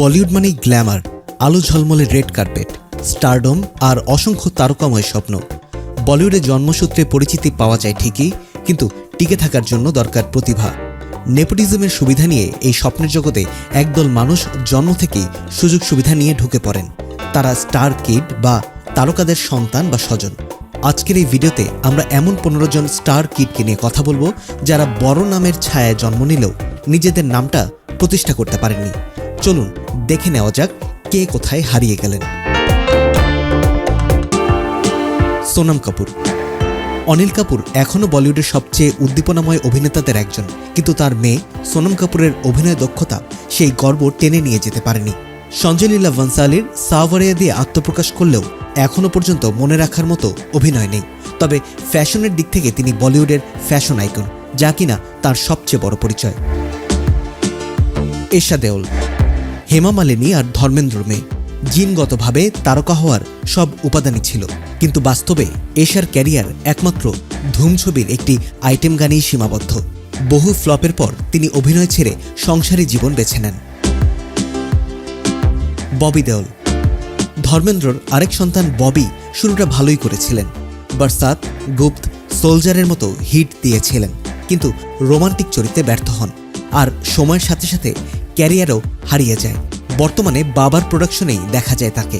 বলিউড মানেই গ্ল্যামার, আলো ঝলমলে রেড কার্পেট, স্টারডম আর অসংখ্য তারকাময় স্বপ্ন। বলিউডে জন্মসূত্রে পরিচিতি পাওয়া যায় ঠিকই, কিন্তু টিকে থাকার জন্য দরকার প্রতিভা। নেপোটিজমের সুবিধা নিয়ে এই স্বপ্নের জগতে একদল মানুষ জন্ম থেকেই সুযোগ সুবিধা নিয়ে ঢুকে পড়েন। তারা স্টার কিড বা তারকাদের সন্তান বা স্বজন। আজকের এই ভিডিওতে আমরা এমন পনেরো জন স্টার কিডকে নিয়ে কথা বলব, যারা বড় নামের ছায়ায় জন্ম নিলেও নিজেদের নামটা প্রতিষ্ঠা করতে পারেননি। চলুন দেখে নেওয়া যাক কে কোথায় হারিয়ে গেলেন। সোনাম কাপুর। অনিল কাপুর এখনও বলিউডের সবচেয়ে উদ্দীপনাময় অভিনেতাদের একজন, কিন্তু তার মেয়ে সোনম কাপুরের অভিনয় দক্ষতা সেই গর্ব টেনে নিয়ে যেতে পারেনি। সঞ্জয় লীলা বনসালির সাওয়ারিয়া দিয়ে আত্মপ্রকাশ করলেও এখনও পর্যন্ত মনে রাখার মতো অভিনয় নেই। তবে ফ্যাশনের দিক থেকে তিনি বলিউডের ফ্যাশন আইকন, যা কিনা তার সবচেয়ে বড় পরিচয়। এশা দেওল। হেমা মালিনী আর ধর্মেন্দ্র মেয়ে জিনগতভাবে তারকা হওয়ার সব উপাদানই ছিল। কিন্তু বাস্তবে এশার ক্যারিয়ার একমাত্র ধুম ছবির একটি আইটেম গানেই সীমাবদ্ধ। বহু ফ্লপের পর তিনি অভিনয় ছেড়ে সংসারী জীবন বেছে নেন। ববি দেওল। ধর্মেন্দ্রর আরেক সন্তান ববি শুরুটা ভালোই করেছিলেন। বরসাত গুপ্ত সোলজারের মতো হিট দিয়েছিলেন। কিন্তু রোমান্টিক চরিত্রে ব্যর্থ হন। আর সময়ের সাথে সাথে ক্যারিয়ারও হারিয়ে যায়। বর্তমানে বাবার প্রোডাকশনেই দেখা যায় তাকে।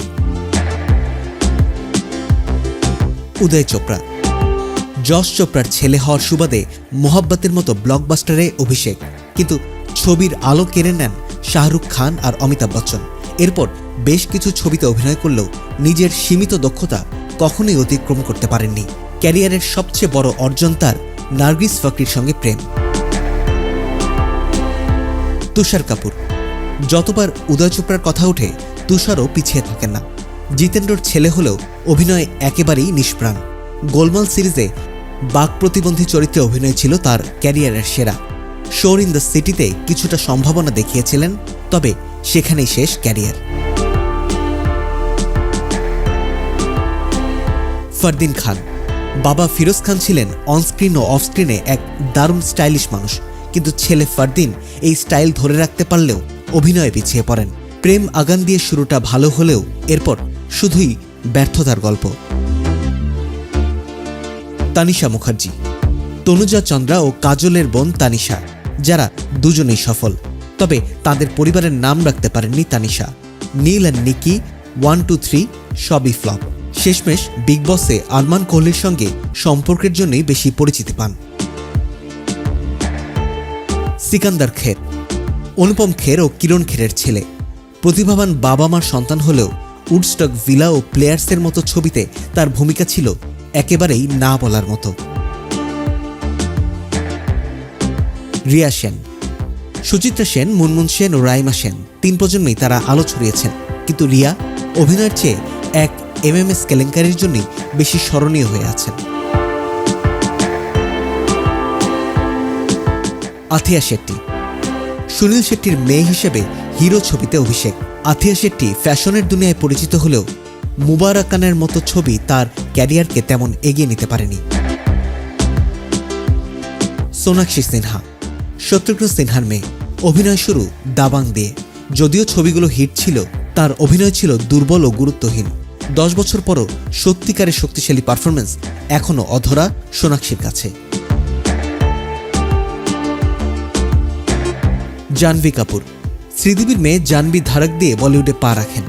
উদয় চোপড়া। যশ চোপড়ার ছেলে হওয়ার সুবাদে মোহাব্বতের মতো ব্লকবাস্টারে অভিষেক, কিন্তু ছবির আলো কেড়ে নেন শাহরুখ খান আর অমিতাভ বচ্চন। এরপর বেশ কিছু ছবিতে অভিনয় করলেও নিজের সীমিত দক্ষতা কখনোই অতিক্রম করতে পারেননি। ক্যারিয়ারের সবচেয়ে বড় অর্জন তার নার্গিস ফকরির সঙ্গে প্রেম। তুষার কাপুর। যতবার উদয় চোপড়ার কথা ওঠে, তুষারও পিছিয়ে থাকেন না। জিতেন্দ্রর ছেলে হলেও অভিনয় একেবারেই নিষ্প্রাণ। গোলমাল সিরিজে বাক প্রতিবন্ধী চরিত্রে অভিনয় ছিল তার ক্যারিয়ারের সেরা। শোর ইন দ্য সিটিতে কিছুটা সম্ভাবনা দেখিয়েছিলেন, তবে সেখানেই শেষ ক্যারিয়ার। ফারদিন খান। বাবা ফিরোজ খান ছিলেন অনস্ক্রিন ও অফস্ক্রিনে এক দারুণ স্টাইলিশ মানুষ। কিন্তু ছেলে ফারদিন এই স্টাইল ধরে রাখতে পারলেও অভিনয়ে পিছিয়ে পড়েন। প্রেম আগান দিয়ে শুরুটা ভালো হলেও এরপর শুধুই ব্যর্থতার গল্প। তানিশা মুখার্জি, তনুজা চন্দ্রা ও কাজলের বোন তানিশা, যারা দুজনেই সফল। তবে তাদের পরিবারের নাম রাখতে পারেননি Tanisha. Neal and Nikki one two three সবই ফ্লপ শেষমেশ বিগ বসে আরমান কোহলির সঙ্গে সম্পর্কের জন্যই বেশি পরিচিতি পান। সিকান্দার খের, অনুপম খের ও কিরণ খেরের ছেলে। প্রতিভাবান বাবা মার সন্তান হলেও উডস্টক ভিলা ও প্লেয়ার্সের মতো ছবিতে তার ভূমিকা ছিল একেবারেই না বলার মতো। রিয়া সেন, সুচিত্রা সেন, মুনমুন সেন ও রাইমা সেন তিন প্রজন্মেই তারা আলো ছড়িয়েছেন। কিন্তু রিয়া অভিনয়ের চেয়ে এক এমএমএস কেলেঙ্কারির জন্যই বেশি স্মরণীয় হয়ে আছেন। আথিয়া শেট্টি। সুনীল শেট্টির মেয়ে হিসেবে হিরো ছবিতে অভিষেক। আথিয়া শেট্টি ফ্যাশনের দুনিয়ায় পরিচিত হলেও মুবারাকানের মতো ছবি তার ক্যারিয়ারকে তেমন এগিয়ে নিতে পারেনি। সোনাক্ষী সিনহা, শত্রুঘ্ন সিনহার মেয়ে। অভিনয় শুরু দাবাং দিয়ে। যদিও ছবিগুলো হিট ছিল, তার অভিনয় ছিল দুর্বল ও গুরুত্বহীন। দশ বছর পরও সত্যিকারের শক্তিশালী পারফরমেন্স এখনও অধরা সোনাক্ষীর কাছে। জাহ্নবী কাপুর। শ্রীদেবীর মেয়ে জাহ্নবী ধারক দিয়ে বলিউডে পা রাখেন।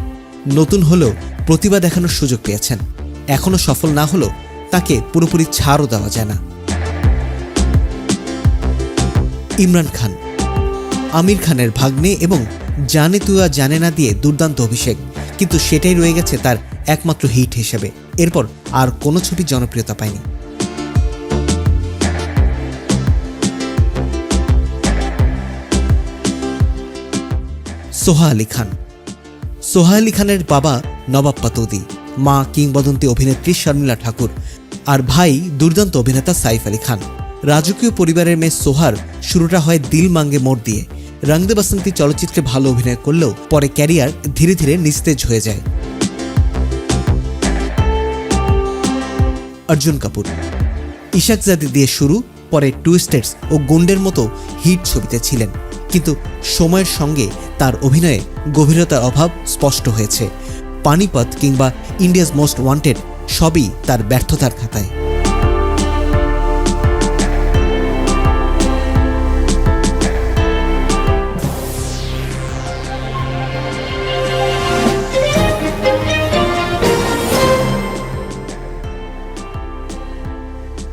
নতুন হলেও প্রতিভা দেখানোর সুযোগ পেয়েছেন। এখনও সফল না হলেও তাকে পুরোপুরি ছাড়ও দেওয়া যায় না। ইমরান খান। আমির খানের ভাগ্নে এবং জানে তুয়া জানে না দিয়ে দুর্দান্ত অভিষেক। কিন্তু সেটাই রয়ে গেছে তার একমাত্র হিট হিসেবে। এরপর আর কোনো ছবি জনপ্রিয়তা পায়নি। সোহা আলী খান। সোহা আলী খানের বাবা নবাব পাতৌদি, মা কিংবদন্তি অভিনেত্রী শর্মিলা ঠাকুর আর ভাই দুর্দান্ত অভিনেতা সাইফ আলী খান। রাজকীয় পরিবারের মেয়ে সোহার শুরুটা হয় দিল মাঙ্গে মোড় দিয়ে। রংদে বাসন্তী চলচ্চিত্রে ভালো অভিনয় করলেও পরে ক্যারিয়ার ধীরে ধীরে নিস্তেজ হয়ে যায়। অর্জুন কাপুর। ইশাকজাদি দিয়ে শুরু, পরে টুইস্টেডস ও গুন্ডের মতো হিট ছবিতে ছিলেন। কিন্তু সময়ের সঙ্গে তার অভিনয়ে গভীরতার অভাব স্পষ্ট হয়েছে। পানিপথ কিংবা ইন্ডিয়াজ মোস্ট ওয়ান্টেড সবই তার ব্যর্থতার খাতায়।